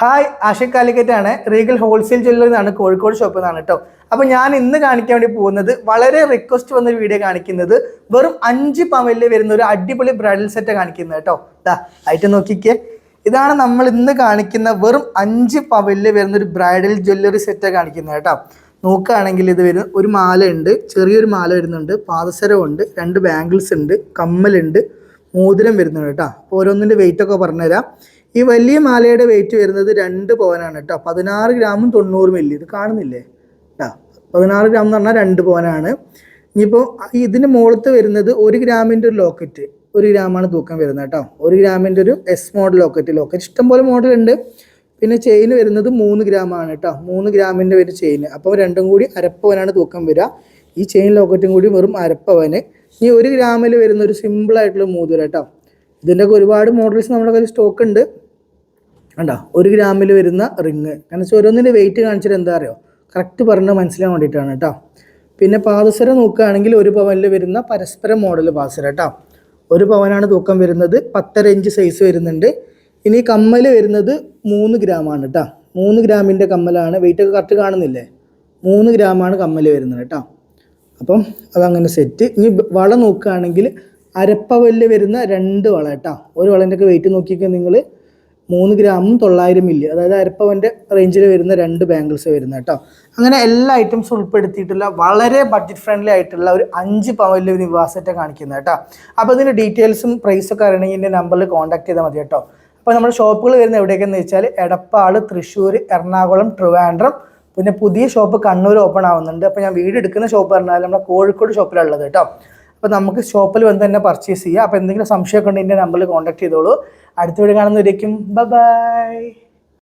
Hi Ashik ആണ് Regal wholesale jewellery എന്നാണ് കോഴിക്കോട് ഷോപ്പിൽ നിന്നാണ് കേട്ടോ. അപ്പോൾ ഞാൻ ഇന്ന് കാണിക്കാൻ വേണ്ടി പോകുന്നത് വളരെ റിക്വസ്റ്റ് വന്ന വീഡിയോ കാണിക്കുന്നത്. വെറും അഞ്ച് പവനിൽ വരുന്ന ഒരു അടിപൊളി ബ്രൈഡൽ സെറ്റ് കാണിക്കുന്നത് കേട്ടോ. ദാ ആയിട്ട് നോക്കിക്കേ. ഇതാണ് നമ്മൾ ഇന്ന് കാണിക്കുന്ന വെറും അഞ്ച് പവനിൽ വരുന്ന ഒരു ബ്രൈഡൽ ജ്വല്ലറി സെറ്റ് കാണിക്കുന്നത് കേട്ടോ. നോക്കുകയാണെങ്കിൽ ഇത് വരുന്ന ഒരു മാല ഉണ്ട്. ചെറിയൊരു മാല വരുന്നുണ്ട്. പാദസരമുണ്ട് രണ്ട് ബാംഗിൾസ് ഉണ്ട്. കമ്മലുണ്ട്. മോതിരം വരുന്നുണ്ട് കേട്ടോ. അപ്പോൾ ഓരോന്നിന്റെ വെയിറ്റ് ഒക്കെ പറഞ്ഞുതരാം. ഈ വലിയ മാലയുടെ വെയിറ്റ് വരുന്നത് രണ്ട് പവനാണ് കേട്ടോ. പതിനാറ് ഗ്രാമും തൊണ്ണൂറ് മില്ലി ഇത് കാണുന്നില്ലേ? കേട്ടോ പതിനാറ് ഗ്രാം എന്ന് പറഞ്ഞാൽ രണ്ട് പവനാണ്. ഇനിയിപ്പോൾ ഇതിന് മുകളത്ത് വരുന്നത് ഒരു ഗ്രാമിന്റെ ഒരു ലോക്കറ്റ് ഒരു ഗ്രാമാണ് തൂക്കം വരുന്നത് കേട്ടോ. ഒരു ഗ്രാമിന്റെ ഒരു എസ് മോഡൽ ലോക്കറ്റ് ലോക്കറ്റ് ഇഷ്ടംപോലെ ഉണ്ട്. പിന്നെ ചെയിൻ വരുന്നത് മൂന്ന് ഗ്രാമാണ് കേട്ടോ. മൂന്ന് ഗ്രാമിന്റെ ഒരു ചെയിൻ അപ്പോൾ രണ്ടും കൂടി അരപ്പവനാണ് തൂക്കം വരിക. ഈ ചെയിൻ ലോക്കറ്റും കൂടി വെറും അരപ്പവന്. ഈ ഒരു ഗ്രാമിൽ വരുന്ന ഒരു സിമ്പിളായിട്ടുള്ള മോതിരം കേട്ടോ. ഇതിന്റെയൊക്കെ ഒരുപാട് മോഡൽസ് നമ്മുടെ കയ്യിൽ സ്റ്റോക്ക് ഉണ്ട്. കണ്ടോ? ഒരു ഗ്രാമിൽ വരുന്ന റിങ് കാരണം വെച്ചാൽ ഓരോന്നിന്റെ വെയിറ്റ് കാണിച്ചിട്ട് എന്താ അറിയോ? കറക്റ്റ് പറഞ്ഞ് മനസ്സിലാൻ വേണ്ടിയിട്ടാണ് കേട്ടോ. പിന്നെ പാദസരം നോക്കുകയാണെങ്കിൽ ഒരു പവനിൽ വരുന്ന പരസ്പര മോഡൽ പാദസരം കേട്ടോ. ഒരു പവനാണ് തൂക്കം വരുന്നത്. പത്തര ഇഞ്ച് സൈസ് വരുന്നുണ്ട്. ഇനി കമ്മൽ വരുന്നത് മൂന്ന് ഗ്രാമാണ് കേട്ടോ. മൂന്ന് ഗ്രാമിന്റെ കമ്മലാണ്. വെയിറ്റ് ഒക്കെ കറക്റ്റ് കാണുന്നില്ലേ? മൂന്ന് ഗ്രാമാണ് കമ്മൽ വരുന്നത് കേട്ടോ. അപ്പം അതങ്ങനെ സെറ്റ് ഇനി വള നോക്കുകയാണെങ്കിൽ അരപ്പവല്ല് വരുന്ന രണ്ട് വള കേട്ടോ. ഒരു വളന്റെ ഒക്കെ വെയിറ്റ് നോക്കിയൊക്കെ നിങ്ങൾ മൂന്ന് ഗ്രാമും തൊള്ളായിരം മില്ലി അതായത് അരപ്പവന്റെ റേഞ്ചിൽ വരുന്ന രണ്ട് ബാംഗിൾസ് വരുന്ന കേട്ടോ. അങ്ങനെ എല്ലാ ഐറ്റംസും ഉൾപ്പെടുത്തിയിട്ടുള്ള വളരെ ബഡ്ജറ്റ് ഫ്രണ്ട്ലി ആയിട്ടുള്ള ഒരു അഞ്ച് പവനിൽ ഒരു നിവാസത്തെ കാണിക്കുന്നത് കേട്ടോ. അപ്പോൾ ഇതിന്റെ ഡീറ്റെയിൽസും പ്രൈസൊക്കെ അറിയണമെങ്കിൽ എന്റെ നമ്പറിൽ കോൺടാക്ട് ചെയ്താൽ മതി കേട്ടോ. അപ്പോൾ നമ്മുടെ ഷോപ്പുകൾ വരുന്നത് എവിടെയൊക്കെയെന്ന് വെച്ചാൽ എടപ്പാൾ തൃശ്ശൂർ എറണാകുളം ട്രിവാൻഡ്രം പിന്നെ പുതിയ ഷോപ്പ് കണ്ണൂർ ഓപ്പൺ ആവുന്നുണ്ട്. അപ്പോൾ ഞാൻ വീട് എടുക്കുന്ന ഷോപ്പ് പറഞ്ഞാൽ നമ്മുടെ കോഴിക്കോട് ഷോപ്പിലുള്ളത് കേട്ടോ. അപ്പോൾ നമുക്ക് ഷോപ്പിൽ വന്ന് തന്നെ പർച്ചേസ് ചെയ്യാം. അപ്പോൾ എന്തെങ്കിലും സംശയമൊക്കെ ഉണ്ടെങ്കിൽ എന്റെ നമ്പറിൽ കോൺടാക്ട് ചെയ്തോളൂ. അടുത്ത വീട് കാണുന്നവരേക്കും. ബൈ